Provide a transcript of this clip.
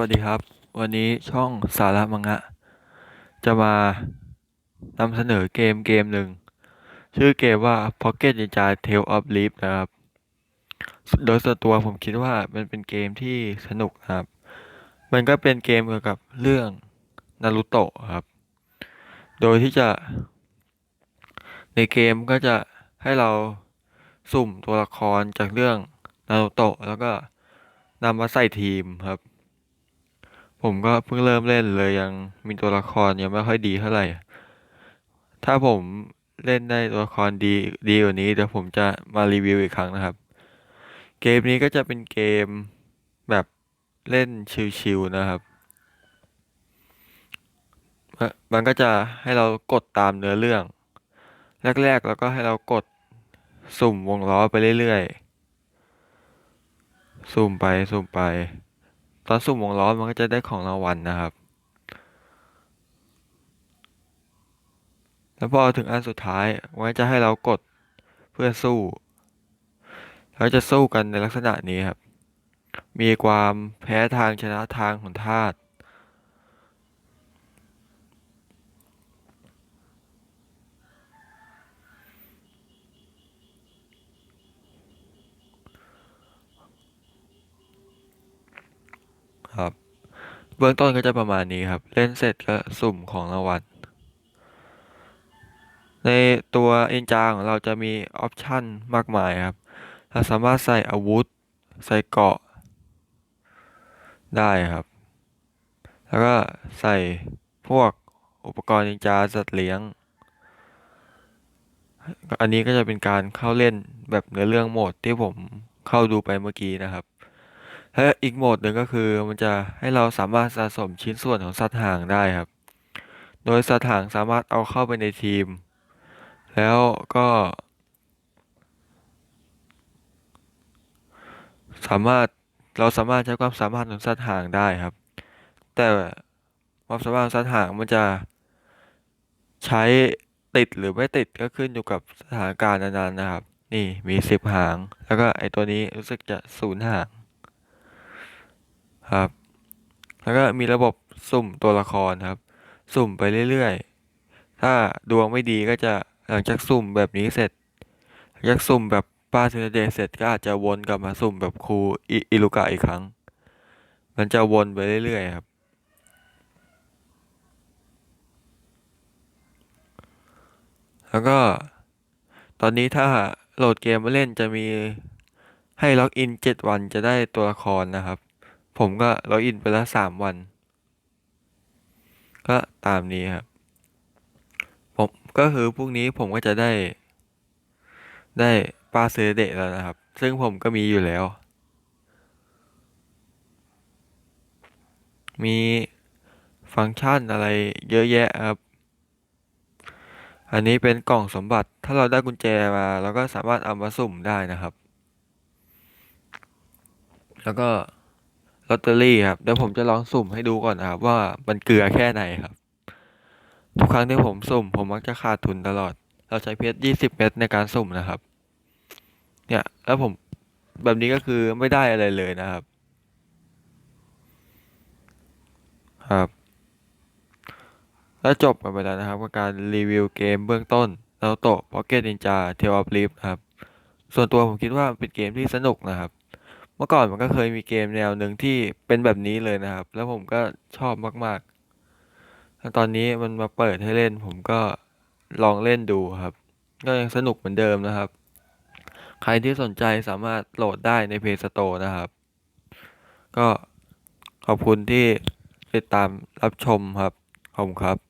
วัสดีครับ วันนี้ช่องสาระมังงะ จะมานำเสนอเกมเกมหนึ่ง ชื่อเกมว่า Pocket Ninja Tale of Leaf นะครับ โดยส่วนตัวผมคิดว่ามันเป็นเกมที่สนุกครับ มันก็เป็นเกมเกี่ยวกับเรื่องนารูโตะครับ โดยที่จะในเกมก็จะให้เราสุ่มตัวละครจากเรื่องนารูโตะแล้วก็นำมาใส่ทีมครับ ผมก็เพิ่งเริ่มเล่นเลยยังมีตัวละครยังไม่ค่อยดีเท่าไหร่ ถ้าผมเล่นได้ตัวละครดีดีกว่านี้เดี๋ยวผมจะมารีวิวอีกครั้งนะครับ เกมนี้ก็จะเป็นเกมแบบเล่นชิวๆนะครับ มันก็จะให้เรากดตามเนื้อเรื่อง แรกๆ แล้วก็ให้เรากดสุ่มวงล้อไปเรื่อยๆ สุ่มไปสุ่มไป ตอนสุ่มวงล้อมันก็จะได้ของรางวัลนะครับ แล้วพอถึงอันสุดท้ายมันจะให้เรากดเพื่อสู้เราจะสู้กันในลักษณะนี้ครับ มีความแพ้ทางชนะทางของธาตุ ครับ เบื้องต้นก็จะประมาณนี้ครับ เล่นเสร็จก็สุ่มของรางวัลในตัวเอนจาของเราจะมีออปชันมากมายครับ เราสามารถใส่อาวุธ ใส่เกาะ ได้ครับ แล้วก็ใส่พวกอุปกรณ์นินจาสัตว์เลี้ยง อันนี้ก็จะเป็นการเข้าเล่นแบบเนื้อเรื่องโหมดที่ผมเข้าดูไปเมื่อกี้นะครับ และอีกโหมดหนึ่งก็คือมันจะให้เราสามารถสะสมชิ้นส่วนของสัตว์ห่างได้ครับ โดยสัตว์ห่างสามารถเอาเข้าไปในทีม แล้วก็สามารถเราสามารถใช้ความสามารถของสัตว์ห่างได้ครับ แต่ความสามารถของสัตว์ห่างมันจะใช้ติดหรือไม่ติดก็ขึ้นอยู่กับสถานการณ์นั้นๆนะครับ นี่มีสิบหาง แล้วก็ไอตัวนี้รู้สึกจะศูนย์หาง ครับ แล้วก็มีระบบสุ่มตัวละครครับ สุ่มไปเรื่อยๆ ถ้าดวงไม่ดีก็จะหลังจากสุ่มแบบนี้เสร็จหลังจากสุ่มแบบป้าเซนเดเสร็จก็อาจจะวนกลับมาสุ่มแบบครูอิอิลุกะอีกครั้ง มันจะวนไปเรื่อยๆครับแล้วก็ตอนนี้ถ้าโหลดเกมมาเล่นจะมีให้ล็อกอินเจ็ดวันจะได้ตัวละครนะครับ ผมก็ล็อกอินไปแล้วสามวัน ก็ตามนี้ครับ ผมก็คือพรุ่งนี้ผมก็จะได้ ได้ปลาเซเดะแล้วนะครับ ซึ่งผมก็มีอยู่แล้ว มีฟังก์ชันอะไรเยอะแยะครับ อันนี้เป็นกล่องสมบัติ ถ้าเราได้กุญแจมาเราก็สามารถเอามาสุ่มได้นะครับ แล้วก็ ลอตเตอรี่ครับเดี๋ยวผมจะลองสุ่มให้ดูก่อนนะครับว่ามันเกลือแค่ไหนครับ ทุกครั้งที่ผมสุ่ม ผมมักจะขาดทุนตลอด เราใช้เพชรยี่สิบเม็ดในการสุ่มนะครับ เนี่ย แล้วผมแบบนี้ก็คือไม่ได้อะไรเลยนะครับ ครับ แล้วจบกันไปแล้วนะครับกับการรีวิวเกมเบื้องต้นนารูโตะ Pocket Ninja Tale of Leaf นะครับ ส่วนตัวผมคิดว่าเป็นเกมที่สนุกนะครับ เมื่อก่อนมันก็เคยมีเกมแนวหนึ่งที่เป็นแบบนี้เลยนะครับ แล้วผมก็ชอบมากๆแล้วตอนนี้มันมาเปิดให้เล่น ผมก็ลองเล่นดูครับ ก็ยังสนุกเหมือนเดิมนะครับ ใครที่สนใจสามารถโหลดได้ใน Play Store นะครับ ก็ขอบคุณที่ติดตามรับชมครับ ขอบคุณครับ